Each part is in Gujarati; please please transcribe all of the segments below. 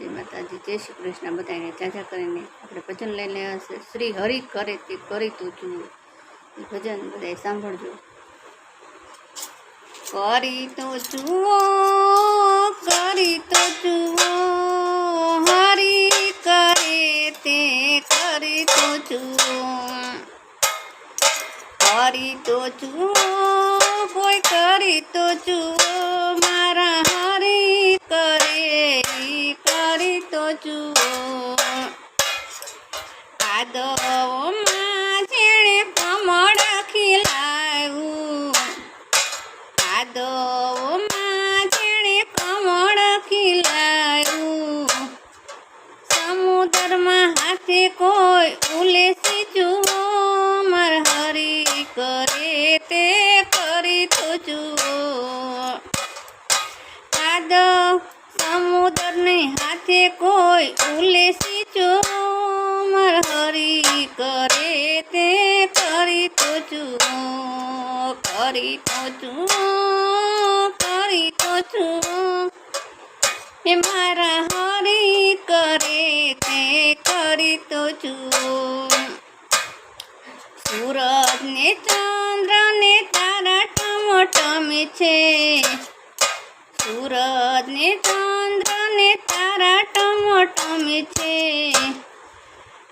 જય માતાજી, જય શ્રી કૃષ્ણ બધાને ચાચા કરીને આપણે ભજન લઈને હશે. શ્રી હરિ કરે તે કરી તો જુઓ એ ભજન બધાએ સાંભળજો. કરી તો જુઓ, કરી તો જુઓ, હરિ કરે તે કરી તો જુઓ. કરી તો જુઓ કોઈ કરી તો જુઓ. તો જુઓ. કાદવમાં જેણે કમળ ખીલાવ્યું. કાદવમાં જેણે કમળ ખીલાવ્યું. સમુદ્રમાં હાથે કોઈ ઉલેસી જુઓ. મર હરી કરે તે કરી તો જુઓ. કાદવ સમુદ્રને હાથે કોઈ ઉલેસી ચો મર હરી કરે તે કરી તો છું કરી તો છું કરી તો છું હે મારા હરી કરે તે કરી તો છું સૂરજ ને ચંદ્ર ને તારા ટમટમે છે. સૂરજ ને ચંદ્ર ને તારા ટમટમે છે.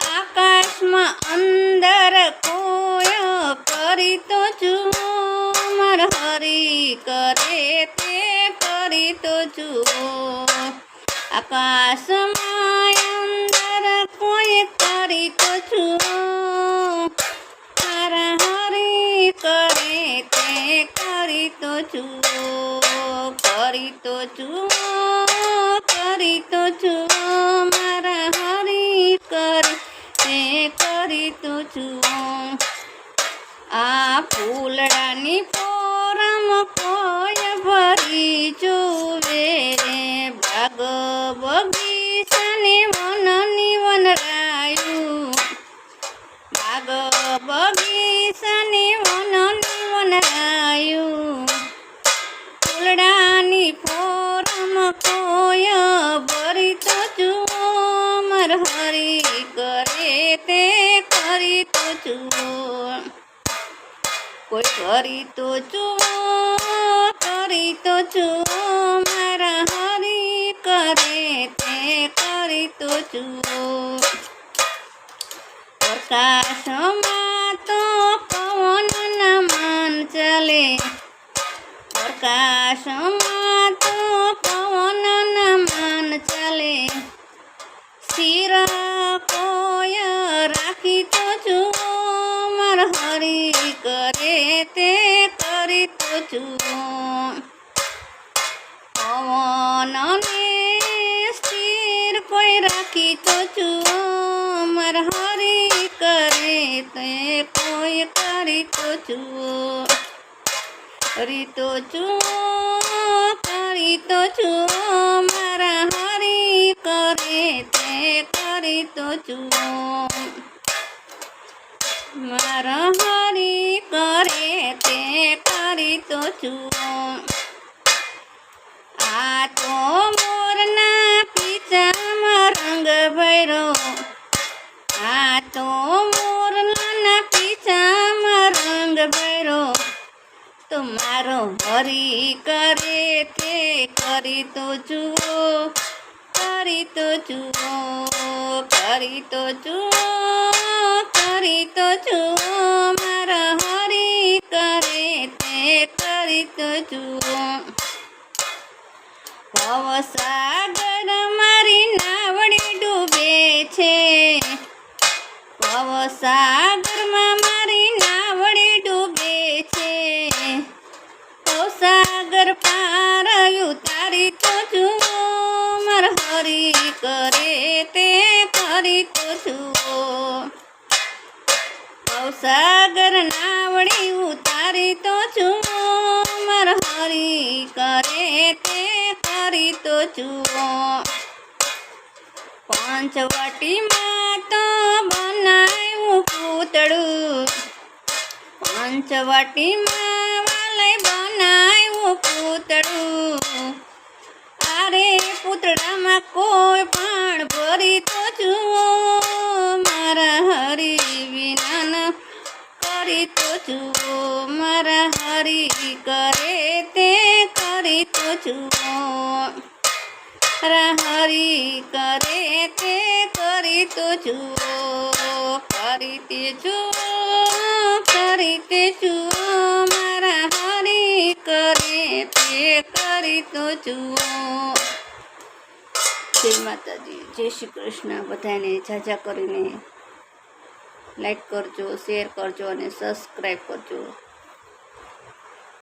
આકાશમાં અંદર કોય કરી તો જુઓ મર હરી કરે તે કરી તો જુઓ આકાશમાં અંદર કોઈ કરી તો જુઓ તારા હરી કરે તે કરી તો જુઓ કરી તો જુઓ કરી તો જુઓ મારા હરી કરી, તે કરી તો જુઓ આ ફૂલડાની પોરમ કોઈ ભરી જોવે રે ભાગ બગીચાને વનની વનરાયું. ભાગ બગીચાને વનની વનરાયું. કોઈ ભરી તો જુઓ મર હરી કરે તે કરી તો જુઓ કોઈ કરી તો જુઓ કરી તો જુઓ મારા હરી કરે તે કરી તો જુઓ પ્રકાશમાં તો પવનના માન ચાલે પ્રકાશમાં તો પવનના માન ચાલે શિર કોઈ રાખી તો જુઓ મર હરી કરે તે કરી તો જુઓ પવનને સ્થિર કોઈ રાખી તો જુઓ મર હરી કરે તે કોઈ કરી તો જુઓ કરી તો કરી તો જુઓ. મારા હરી કરે તે કરી તો જુઓ. આ તો મોરના પીછામાં રંગ ભર્યો. આ તો મોરના પીછામાં રંગ ભર્યો. તો મારો હરી કરે તે કરી તો જુઓ. કરી તો જુઓ કરી તો જુઓ કરી તો જુઓ, મારા હરી કરે તે કરી તો જુઓ ભવસાગર મારી નાવડી ડૂબે છે. ભવસાગરમાં મારી નાવડી ડૂબે છે. ભવસાગર પાર તારી તો જુઓ. મર હરી કરે તે કરી તો સાગર નાવડી ઉતારી તો છુઓ મર હરી કરે તે કરી તો છુઓ પંચવટીમાં તો બનાવ્યું પૂતળું. પંચવટીમાં વાલે બનાવ્યું પૂતળું. હરી તો જુઓ મારા હરી વિના કરી તો જુઓ મારા હરી કરે તે કરી તો જુઓ મારા હરી કરે તે કરી તો જુઓ કરી તે જુઓ, કરી તે જુઓ, મારા હરી કરે તે, કરી તો જુઓ. જય માતાજી, જય શ્રી કૃષ્ણ. બધાને જાજા કરીને લાઈક કરજો શેર કરજો અને સબસ્ક્રાઈબ કરજો.